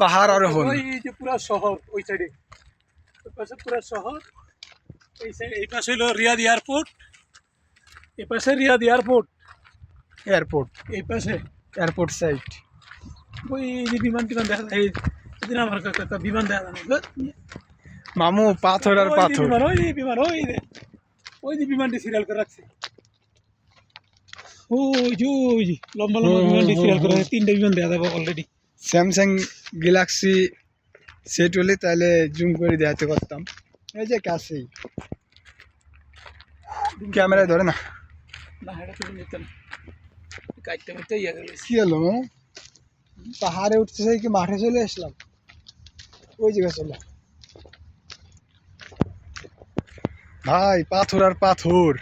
পাহাড় আরোহণ ওই যে পুরা শহর ওই সাইডে ওই পাশে পুরা শহর এই সাইড এই পাশে হলো রিয়াদ এয়ারপোর্ট এই পাশে রিয়াদ এয়ারপোর্ট। এয়ারপোর্ট। এই পাশে। এয়ারপোর্ট সাইড ওই যে বিমান টিমান দেখা যায় এই সেদিন আমার কাকা বিমান দেখা যায় মামু পাথর আর পাথর। বিমান, ওই বিমান ওই যে। ওই যে বিমানটি সিরিয়াল করে রাখছে। ওই যে লম্বা লম্বা বিমানটি সিরিয়াল করে তিনটা বিমান দেখা যাবে অলরেডি স্যামসাং গ্যালাক্সি সেট হলে তাহলে জুম করে দেখাতে পারতাম। এই যে কাছেই। ক্যামেরায় ধরে না? ইয়ে কি হলো পাহাড়ে উঠতে চাই কি মাঠে চলে আসলাম? ওই জায়গায় চলে ভাই পাথর আর পাথর।